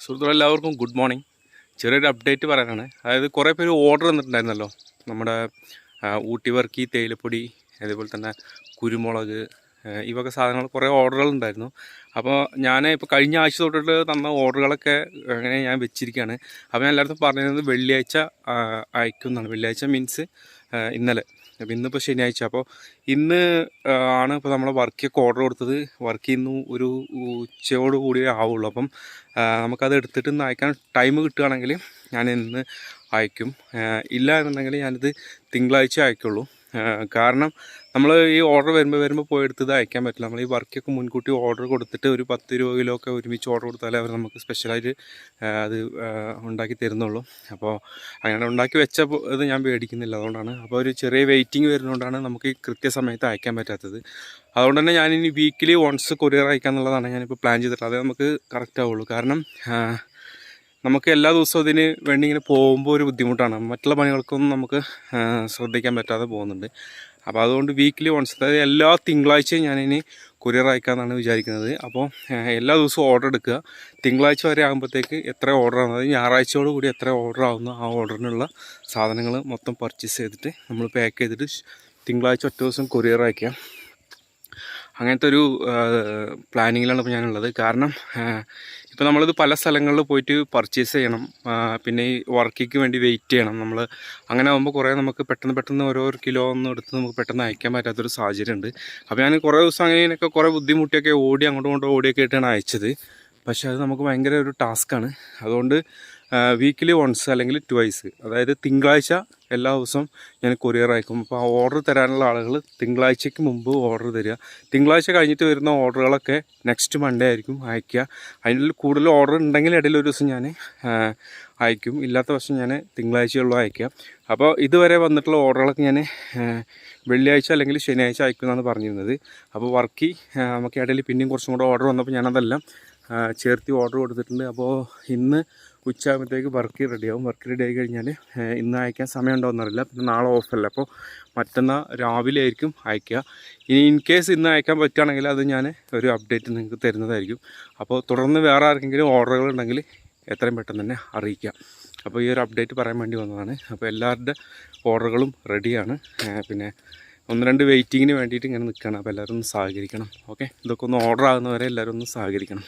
സുഹൃത്തുക്കളെല്ലാവർക്കും good morning. ചെറിയൊരു update പറയാനാണ്. അതായത് കുറേ പേര് ഓർഡർ തന്നിട്ടുണ്ടായിരുന്നല്ലോ. നമ്മുടെ ഊട്ടി വർക്കി തേയിലപ്പൊടി അതേപോലെ തന്നെ കുരുമുളക് ഈ വക സാധനങ്ങൾ കുറേ ഓർഡറുകൾ ഉണ്ടായിരുന്നു അപ്പോൾ ഞാൻ ഇപ്പോൾ കഴിഞ്ഞ ആഴ്ച തൊട്ടിട്ട് തന്ന ഓർഡറുകളൊക്കെ അങ്ങനെ ഞാൻ വെച്ചിരിക്കുകയാണ്. അപ്പോൾ ഞാൻ എല്ലായിടത്തും പറഞ്ഞിരുന്നത് വെള്ളിയാഴ്ച അയക്കുന്നതാണ് വെള്ളിയാഴ്ച മീൻസ് ഇന്നലെ. അപ്പോൾ ഇന്നിപ്പോൾ ശനിയാഴ്ച. അപ്പോൾ ഇന്ന് ആണ് ഇപ്പോൾ നമ്മൾ വർക്കൊക്കെ ഓർഡർ കൊടുത്തത്. വർക്ക് ഇന്ന് ഒരു ഉച്ചയോട് കൂടി ആവുള്ളൂ. അപ്പം നമുക്കത് എടുത്തിട്ട് ഇന്ന് അയക്കാൻ ടൈം കിട്ടുകയാണെങ്കിൽ ഞാൻ ഇന്ന് അയക്കും. ഇല്ല എന്നുണ്ടെങ്കിൽ ഞാനിത് തിങ്കളാഴ്ച അയക്കുള്ളൂ. കാരണം നമ്മൾ ഈ ഓർഡർ വരുമ്പോൾ വരുമ്പോൾ പോയി എടുത്തത് അയക്കാൻ പറ്റില്ല. നമ്മൾ ഈ വർക്കൊക്കെ മുൻകൂട്ടി ഓർഡർ കൊടുത്തിട്ട് ഒരു പത്ത് രൂപ കിലോ ഒക്കെ ഒരുമിച്ച് ഓർഡർ കൊടുത്താലേ അവർ നമുക്ക് സ്പെഷ്യലായിട്ട് അത് ഉണ്ടാക്കി തരുന്നുള്ളൂ. അപ്പോൾ അങ്ങനെ ഉണ്ടാക്കി വെച്ച ഇത് ഞാൻ മേടിക്കുന്നില്ല. അതുകൊണ്ടാണ്. അപ്പോൾ ഒരു ചെറിയ വെയിറ്റിംഗ് വരുന്നതുകൊണ്ടാണ് നമുക്ക് കൃത്യസമയത്ത് അയക്കാൻ പറ്റാത്തത്. അതുകൊണ്ട് തന്നെ ഞാനിനി വീക്കിലി വൺസ് കൊറിയർ അയക്കുക എന്നുള്ളതാണ് ഞാനിപ്പോൾ പ്ലാൻ ചെയ്തിട്ടുള്ളത്. അതേ നമുക്ക് കറക്റ്റ് ആവുള്ളൂ. കാരണം നമുക്ക് എല്ലാ ദിവസവും ഇതിന് വേണ്ടി ഇങ്ങനെ പോകുമ്പോൾ ഒരു ബുദ്ധിമുട്ടാണ്. മറ്റുള്ള പണികൾക്കൊന്നും നമുക്ക് ശ്രദ്ധിക്കാൻ പറ്റാതെ പോകുന്നുണ്ട്. അപ്പോൾ അതുകൊണ്ട് വീക്കിലി വൺസ് അതായത് എല്ലാ തിങ്കളാഴ്ചയും ഞാനിനി കൊറിയർ അയക്കാമെന്നാണ് വിചാരിക്കുന്നത്. അപ്പോൾ എല്ലാ ദിവസവും ഓർഡർ എടുക്കുക. തിങ്കളാഴ്ച വരെ ആകുമ്പോഴത്തേക്ക് എത്ര ഓർഡർ അതായത് ഞായറാഴ്ചയോട് കൂടി എത്ര ഓർഡർ ആവുന്നു? ആ ഓർഡറിനുള്ള സാധനങ്ങൾ മൊത്തം പർച്ചേസ് ചെയ്തിട്ട് നമ്മൾ പാക്ക് ചെയ്തിട്ട് തിങ്കളാഴ്ച ഒറ്റ ദിവസം കൊറിയർ അയക്കാം. അങ്ങനത്തെ ഒരു പ്ലാനിങ്ങിലാണ് ഇപ്പോൾ ഞാനുള്ളത്. കാരണം ഇപ്പോൾ നമ്മളിത് പല സ്ഥലങ്ങളിൽ പോയിട്ട് പർച്ചേസ് ചെയ്യണം. പിന്നെ ഈ വർക്കിക്ക് വേണ്ടി വെയിറ്റ് ചെയ്യണം. നമ്മൾ അങ്ങനെ ആകുമ്പോൾ കുറേ നമുക്ക് പെട്ടെന്ന് പെട്ടെന്ന് ഓരോ കിലോ ഒന്നും എടുത്ത് നമുക്ക് പെട്ടെന്ന് അയക്കാൻ പറ്റാത്തൊരു സാഹചര്യം ഉണ്ട് അപ്പോൾ ഞാൻ കുറേ ദിവസം അങ്ങനെയൊക്കെ കുറേ ബുദ്ധിമുട്ടിയൊക്കെ ഓടി അങ്ങോട്ടും ഇങ്ങോട്ടും ഓടിയൊക്കെ ആയിട്ടാണ് അയച്ചത്. പക്ഷേ അത് നമുക്ക് ഭയങ്കര ഒരു ടാസ്ക്കാണ് അതുകൊണ്ട് വീക്കിലി വൺസ് അല്ലെങ്കിൽ ട്വൈസ് അതായത് തിങ്കളാഴ്ച എല്ലാ ദിവസവും ഞാൻ കൊറിയർ അയക്കും. അപ്പോൾ ആ ഓർഡർ തരാനുള്ള ആളുകൾ തിങ്കളാഴ്ചയ്ക്ക് മുമ്പ് ഓർഡർ തരിക. തിങ്കളാഴ്ച കഴിഞ്ഞിട്ട് വരുന്ന ഓർഡറുകളൊക്കെ നെക്സ്റ്റ് മൺഡേ ആയിരിക്കും അയക്കുക. അതിന്റെ കൂടുതൽ ഓർഡർ ഉണ്ടെങ്കിൽ ഇടയിൽ ഒരു ദിവസം ഞാൻ അയക്കും. ഇല്ലാത്ത പക്ഷം ഞാൻ തിങ്കളാഴ്ചയുള്ള അയക്കുക. അപ്പോൾ ഇതുവരെ വന്നിട്ടുള്ള ഓർഡറുകളൊക്കെ ഞാൻ വെള്ളിയാഴ്ച അല്ലെങ്കിൽ ശനിയാഴ്ച അയക്കുമെന്നാണ് പറഞ്ഞിരുന്നത്. അപ്പോൾ വർക്കി നമുക്ക് ഇടയിൽ പിന്നെയും കുറച്ചും കൂടെ ഓർഡർ വന്നപ്പോൾ ഞാനതെല്ലാം ചേർത്തി ഓർഡർ കൊടുത്തിട്ടുണ്ട്. അപ്പോൾ ഇന്ന് ഉച്ചയാകുമ്പോഴത്തേക്ക് വർക്ക് റെഡിയാവും വർക്ക് റെഡി ആയി കഴിഞ്ഞാൽ ഇന്ന് അയക്കാൻ ഉണ്ടോയെന്നറിയില്ല പിന്നെ നാളെ ഓഫല്ല അപ്പോൾ മറ്റന്നാൾ രാവിലെ ആയിരിക്കും അയക്കുക. ഇനി ഇൻ കേസ് ഇന്ന് അയക്കാൻ പറ്റുകയാണെങ്കിൽ അത് ഞാൻ ഒരു അപ്ഡേറ്റ് നിങ്ങൾക്ക് തരുന്നതായിരിക്കും. അപ്പോൾ തുടർന്ന് വേറെ ആർക്കെങ്കിലും ഓർഡറുകൾ ഉണ്ടെങ്കിൽ എത്രയും പെട്ടെന്ന് തന്നെ അറിയിക്കാം അപ്പോൾ ഈ ഒരു അപ്ഡേറ്റ് പറയാൻ വേണ്ടി വന്നതാണ്. അപ്പോൾ എല്ലാവരുടെ ഓർഡറുകളും റെഡിയാണ് പിന്നെ ഒന്ന് രണ്ട് വെയിറ്റിങ്ങിന് വേണ്ടിയിട്ട് ഇങ്ങനെ നിൽക്കുകയാണ്. അപ്പോൾ എല്ലാവരും ഒന്ന് സഹകരിക്കണം. ഓക്കെ ഇതൊക്കെ ഒന്ന് ഓർഡർ ആകുന്നവരെ എല്ലാവരും ഒന്ന് സഹകരിക്കണം.